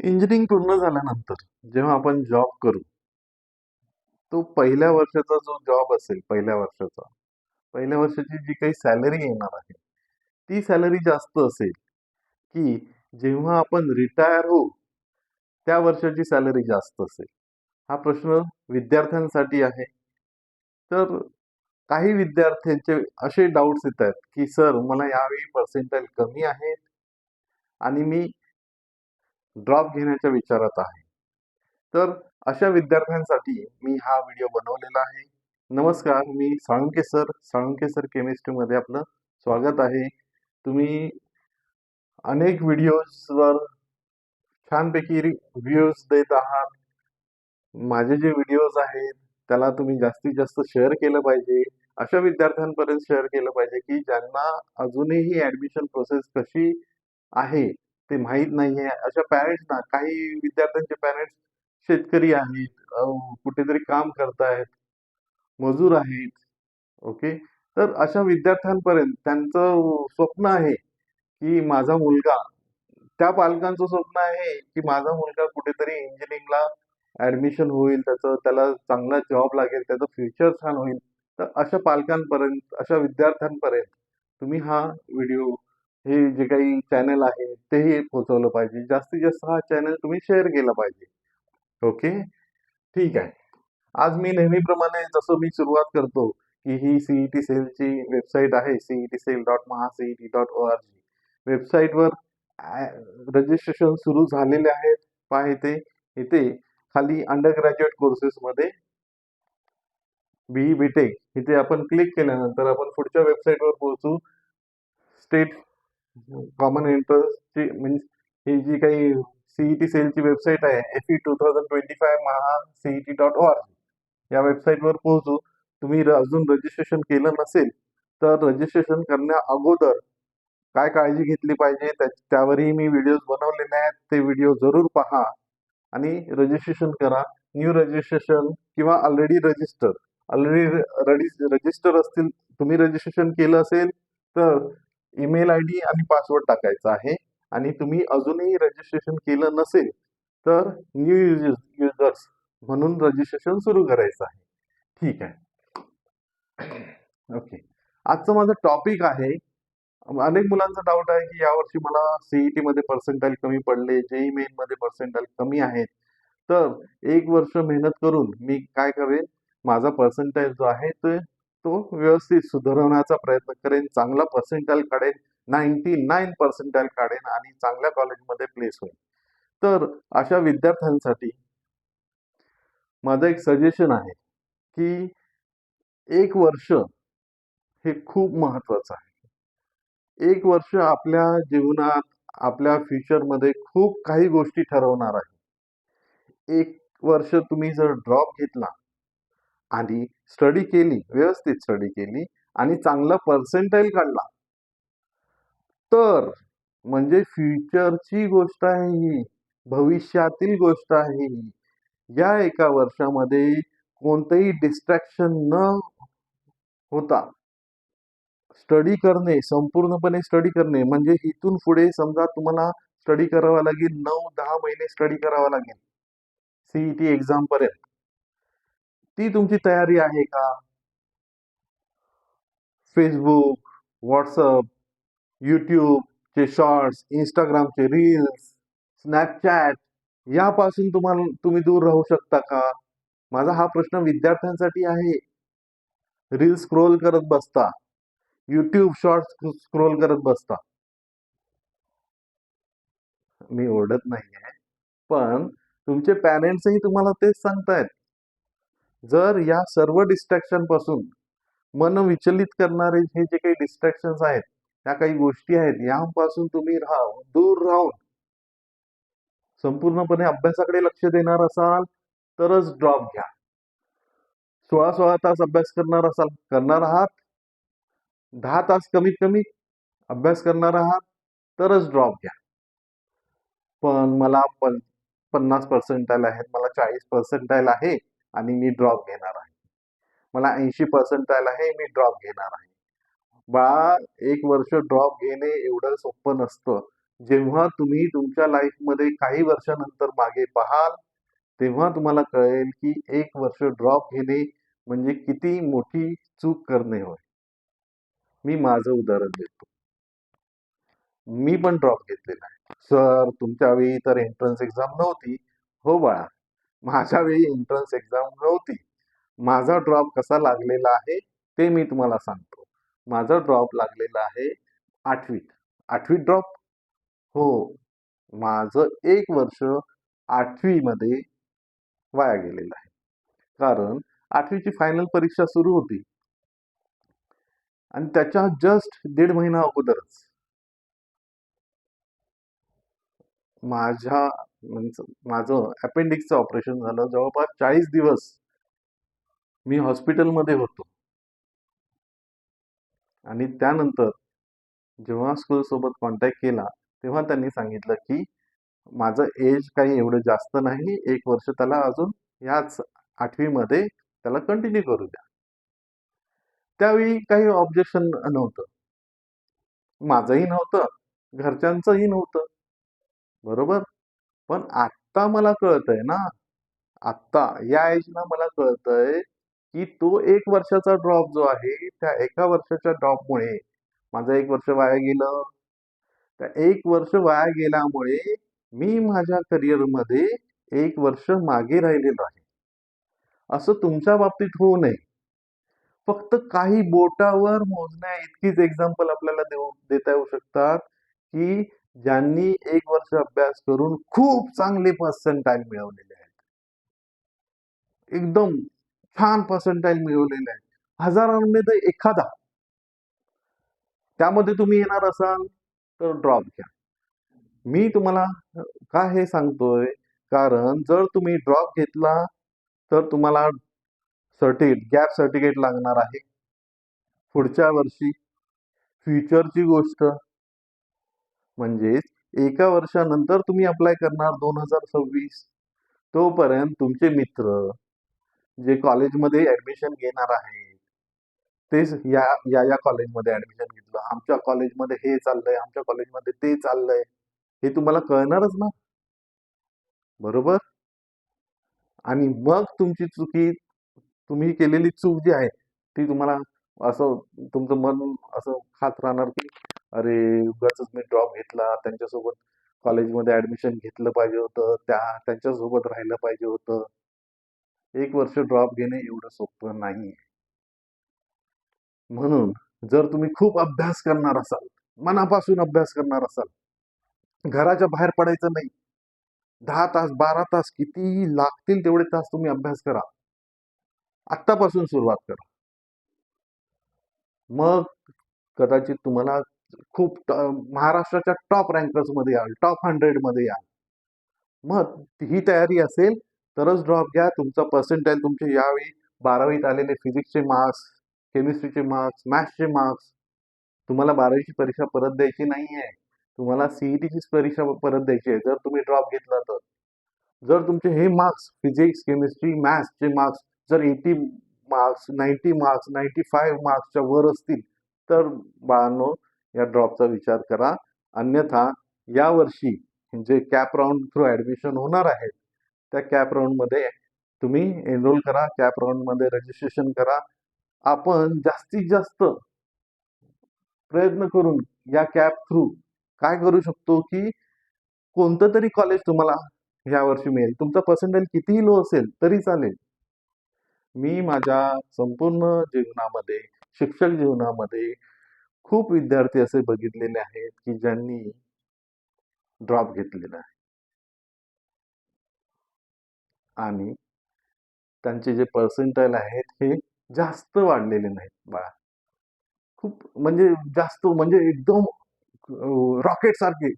Engineering पूर्ण झाल्यानंतर जेव्हा आपण जॉब करू, तो पहिल्या वर्षाचा जो जॉब असेल पहिल्या वर्षाचा, पहिल्या वर्षाची जी काही सॅलरी येणार आहे, ती सॅलरी जास्त असेल, की जेव्हा आपण रिटायर होऊ, त्या वर्षाची सॅलरी जास्त असेल? हा प्रश्न विद्यार्थ्यांसाठी आहे. तर काही विद्यार्थ्यांचे असे डाउट्स आहेत की सर मला यावेळी पर्सेंटाईल कमी आहेत आणि मी ड्रॉप घेण्याच्या विचारात आहे. तर अशा विद्यार्थ्यांसाठी मी हा व्हिडिओ बनवलेला आहे. नमस्कार, मी साळुंके सर, साळुंके सर केमिस्ट्रीमध्ये आपलं स्वागत आहे. तुम्ही अनेक व्हिडिओजवर छानपैकी व्ह्यूज देत आहात. माझे जे व्हिडिओज आहेत, त्याला तुम्ही जास्तीत जास्त शेअर केलं पाहिजे. अशा विद्यार्थ्यांपर्यंत शेअर केलं पाहिजे, की ज्यांना अजूनही ॲडमिशन प्रोसेस कशी आहे, ते माहीत नाहीये. अशा पॅरेंट्सना काही विद्यार्थ्यांचे पॅरेंट्स शेतकरी आहेत, अ, कुठेतरी काम करतायत, मजूर आहेत. ओके. तर अशा विद्यार्थ्यांपर्यंत त्यांचं स्वप्न आहे, की माझा मुलगा त्या पालकांचं स्वप्न आहे, की माझा मुलगा कुठेतरी इंजिनिअरिंगला ॲडमिशन होईल, त्याचं त्याला चांगला जॉब लागेल, त्याचं फ्युचर छान होईल. तर अशा पालकांपर्यंत, अशा विद्यार्थ्यांपर्यंत तुम्ही हा व्हिडिओ, हे जे काही चॅनल आहे, तेही पोहोचवलं पाहिजे. जास्तीत जास्त हा चॅनल तुम्ही शेअर केला पाहिजे. ओके. ठीक आहे. आज मी नेहमीप्रमाणे जसं मी सुरुवात करतो, की ही सी-ई-टी सेलची वेबसाईट आहे CET cell dot mahacet dot O R G वेबसाईटवर रजिस्ट्रेशन सुरू झालेले आहेत. पहा इथे. इथे खाली अंडर ग्रॅज्युएट कोर्सेसमध्ये बी-ई, बी-टेक इथे आपण क्लिक केल्यानंतर आपण पुढच्या वेबसाईटवर पोहोचू. स्टेट कॉमन एंट्रन्सची म्हणजे ही जी काही सीईटी सेलची वेबसाईट आहे F E two thousand twenty website Maha CET 2025 mahacet.org या वेबसाईटवर पोहोचू. तुम्ही अजून रजिस्ट्रेशन केलं नसेल, तर रजिस्ट्रेशन करण्या अगोदर काय काळजी घेतली पाहिजे त्यावरही मी व्हिडिओज बनवलेले आहेत. ते व्हिडिओ जरूर पहा आणि रजिस्ट्रेशन करा. न्यू रजिस्ट्रेशन किंवा ऑलरेडी रजिस्टर ऑलरेडी रजिस्टर असतील, तुम्ही रजिस्ट्रेशन केलं असेल, तर ईमेल आय डी आणि पासवर्ड टाकायचा आहे आणि तुम्ही अजूनही रजिस्ट्रेशन केलं नसेल, तर न्यू युजर्स युजर्स म्हणून रजिस्ट्रेशन सुरू करायचं आहे. ठीक आहे. ओके. आजचं माझं टॉपिक आहे अनेक मुलांचा डाऊट आहे, की यावर्षी मला सीईटी मध्ये पर्सेंटाईल कमी पडले, जे-ई मेनमध्ये पर्सेंटाईल कमी आहेत. तर एक वर्ष मेहनत करून मी काय करेन, माझा पर्सेंटाईल जो आहे ते तो व्यवस्थित सुधारवण्याचा प्रयत्न करेन. चांगला पर्सेंटाइल काढेन. 99 पर्सेंटाइल काढेन आणि चांगल्या कॉलेजमध्ये प्लेस होईल तर अशा विद्यार्थ्यांसाठी माझं एक सजेशन आहे, की एक वर्ष हे खूप महत्त्वाचं आहे. एक वर्ष आपल्या जीवनात, आपल्या फ्युचरमध्ये खूप काही गोष्टी ठरवणार आहे. एक वर्ष तुम्ही जर ड्रॉप घेतला आणि स्टडी केली, व्यवस्थित स्टडी केली आणि चांगला पर्सेंटाईल काढला तर म्हणजे फ्युचरची गोष्ट आहे ही, भविष्यातील गोष्ट आहे ही. या एका वर्षामध्ये कोणतंही डिस्ट्रॅक्शन न होता स्टडी करणे, संपूर्णपणे स्टडी करणे म्हणजे इथून पुढे समजा तुम्हाला स्टडी करावा लागेल नऊ दहा महिने स्टडी करावा लागेल. सीईटी एक्झाम पर्यंत एक्झामपर्यंत. ती तुमची तयारी आहे का? फेसबुक व्हॉट्सअप YouTubeचे शॉर्ट्स, इंस्टाग्रामचे रील्स, स्नॅपचॅट यापासून तुम्हाला तुम्ही दूर राहू शकता का? माझा हा प्रश्न विद्यार्थ्यांसाठी आहे. रील्स स्क्रोल करत बसता. YouTube शॉर्ट्स स्क्रोल करत बसता. मी ओरडत नाहीये. पण तुमचे पॅरेंट्सही तुम्हाला तेच सांगतायत. जर या सर्व डिस्ट्रॅक्शनपासून मन विचलित करणारे हे जे काही डिस्ट्रॅक्शन्स आहेत, त्या काही गोष्टी आहेत, यापासून तुम्ही राहा दूर राहून संपूर्णपणे अभ्यासाकडे लक्ष देणार असाल, तरच ड्रॉप घ्या. 16-16 तास अभ्यास करणार असाल, करणार आहात? दहा तास कमीत कमी अभ्यास करणार आहात, तरच ड्रॉप घ्या. पण मला पण 50 पर्सेंटाइल आहेत, मला चाळीस पर्सेंटाईल आहे आणि मी ड्रॉप घेणार आहे. मला ऐंशी पर्सेंट आला आहे, मी ड्रॉप घेणार आहे. बाळा एक वर्ष ड्रॉप घेणे एवढं सोपं नसतं. जेव्हा तुम्ही तुमच्या लाईफमध्ये काही वर्षानंतर मागे पाहाल, तेव्हा तुम्हाला कळेल की एक वर्ष ड्रॉप घेणे म्हणजे किती मोठी चूक करणे होय. मी माझं उदाहरण देतो. मी पण ड्रॉप घेतलेला आहे. सर तुमच्या वेळी तर एंट्रन्स एक्झाम नव्हती. हो बाळा, माझ्या वेळी एंट्रन्स एक्झाम नव्हती. माझा ड्रॉप कसा लागलेला आहे ते मी तुम्हाला सांगतो. माझा ड्रॉप लागलेला आहे 8वीत. 8वीत ड्रॉप? हो. माझं एक वर्ष 8वी मध्ये वाया गेलेलं आहे. कारण आठवीची फायनल परीक्षा सुरू होती. आणि त्याच्या जस्ट दीड महिना अगोदरच माझ्या माझं अपेंडिक्सचं ऑपरेशन झालं. जवळपास 40 दिवस मी हॉस्पिटलमध्ये होतो. आणि त्यानंतर जेव्हा स्कूलसोबत कॉन्टॅक्ट केला, तेव्हा त्यांनी सांगितलं की माझं एज काही एवढं जास्त नाही. एक वर्ष त्याला अजून ह्याच आठवीमध्ये त्याला कंटिन्यू करू द्या. त्यावेळी काही ऑब्जेक्शन नव्हतं. माझंही नव्हतं, घरच्यांचंही नव्हतं. बरोबर? पण आत्ता मला कळतंय ना, आत्ता या एजला मला कळतंय की तो एक वर्षाचा ड्रॉप जो आहे, त्या एका वर्षाच्या ड्रॉपमुळे माझं एक वर्ष वाया गेलं. त्या एक वर्ष वाया गेल्यामुळे मी माझ्या करिअरमध्ये एक वर्ष मागे राहिलेलो आहे. असं तुमच्या बाबतीत होऊ नये. फक्त काही बोटावर मोजण्या इतकीच एक्झाम्पल आपल्याला देऊ देता येऊ शकतात, की ज्यांनी एक वर्ष अभ्यास करून खूप चांगले पर्सेंटाइल मिळवलेले आहेत. एकदम छान पर्सेंटाइल मिळवलेले आहेत. हजारांमध्ये एखादा. त्यामध्ये तुम्ही येणार असाल, तर ड्रॉप घ्या. मी तुम्हाला का हे सांगतोय? कारण जर तुम्ही ड्रॉप घेतला, तर तुम्हाला सर्टिफिकेट गॅप सर्टिफिकेट लागणार आहे. पुढच्या वर्षी फ्युचरची गोष्ट. म्हणजेच एका वर्षानंतर तुम्ही अप्लाय करणार 2026. तोपर्यंत तुमचे मित्र, जे कॉलेजमध्ये ऍडमिशन घेणार आहेत, तेच या या, या कॉलेजमध्ये ऍडमिशन घेतलं. आमच्या कॉलेजमध्ये हे चाललंय, आमच्या कॉलेजमध्ये ते चाललंय. हे तुम्हाला कळणारच ना. बरोबर? आणि मग तुमची चुकी तुम्ही केलेली चूक जी आहे, ती तुम्हाला असं तुमचं मन असं खात राहणार की अरे, उगाचच मी ड्रॉप घेतला. त्यांच्यासोबत कॉलेजमध्ये ॲडमिशन घेतलं पाहिजे होतं. त्या त्यांच्यासोबत राहिलं पाहिजे होतं. एक वर्ष ड्रॉप घेणे एवढं सोपं नाही म्हणून जर तुम्ही खूप अभ्यास करणार असाल, मनापासून अभ्यास करणार असाल, घराच्या बाहेर पडायचं नाही. दहा तास, 12 तास कितीही लागतील तेवढे तास तुम्ही अभ्यास करा. आत्तापासून सुरुवात करा. मग कदाचित तुम्हाला खूप महाराष्ट्राच्या टॉप रँकर्समध्ये याल, टॉप 100 मध्ये याल. मग ही तयारी असेल, तरच ड्रॉप घ्या. तुमचा पर्सेंटाईल तुमचे यावेळी 12वीत आलेले फिजिक्सचे मार्क्स, केमिस्ट्रीचे मार्क्स, मॅथ्सचे मार्क्स. तुम्हाला 12वीची परीक्षा परत द्यायची नाही आहे तुम्हाला सीईटीची परीक्षा परत द्यायची आहे, जर तुम्ही ड्रॉप घेतला तर. जर तुमचे हे मार्क्स फिजिक्स, केमिस्ट्री, मॅथ्सचे मार्क्स जर एटी मार्क्स, 90 मार्क्स, 95 मार्क्सच्या वर असतील, तर बाळांनो, या ड्रॉपचा विचार करा. अन्यथा यावर्षी जे कॅप राऊंड थ्रू ॲडमिशन होणार आहे, त्या कॅप राऊंडमध्ये तुम्ही एनरोल करा. कॅप राऊंडमध्ये रजिस्ट्रेशन करा. आपण जास्तीत जास्त प्रयत्न करून या कॅप थ्रू काय करू शकतो, की कोणतं तरी कॉलेज तुम्हाला यावर्षी मिळेल. तुमचा पर्सेंटेज कितीही लो असेल तरी चालेल. मी माझ्या संपूर्ण जीवनामध्ये, शिक्षक जीवनामध्ये खूप विद्यार्थी असे बघितलेले आहेत, की ज्यांनी ड्रॉप घेतलेला आहे. आणि त्यांचे जे पर्सेंटाईल आहेत, हे जास्त वाढलेले नाहीत बाळा. खूप म्हणजे जास्त म्हणजे एकदम रॉकेट सारखे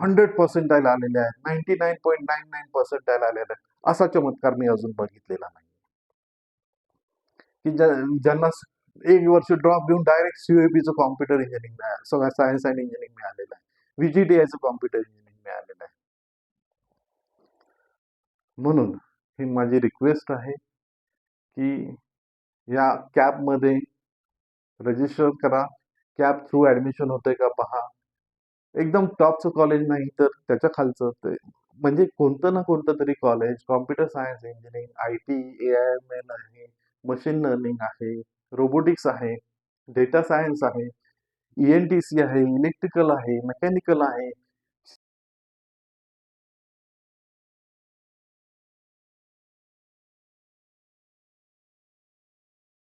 हंड्रेड पर्सेंटाईल आलेले आहेत. Ninety nine point nine nine percentile आलेले आहेत. असा चमत्कार मी अजून बघितलेला नाही. की ज्या ज्यांना एक वर्ष ड्रॉप घेऊन डायरेक्ट सीओपीचं कॉम्प्युटर इंजिनिअरिंग मिळालं, सगळं सायन्स अँड इंजिनिअरिंग मिळालेलं आहे. व्हीजीडीआयचं कॉम्प्युटर इंजिनिअरिंग मिळालेलं आहे. म्हणून ही माझी रिक्वेस्ट आहे, की या कॅबमध्ये रजिस्टर करा. कॅब थ्रू ॲडमिशन होतंय का पहा. एकदम टॉपचं कॉलेज नाही तर त्याच्या खालचं ते म्हणजे कोणतं ना कोणतं तरी college computer science engineering I T A I M L आहे मशीन लर्निंग आहे रोबोटिक्स आहे डेटा सायन्स आहे ई एन टी सी आहे इलेक्ट्रिकल आहे मेकॅनिकल आहे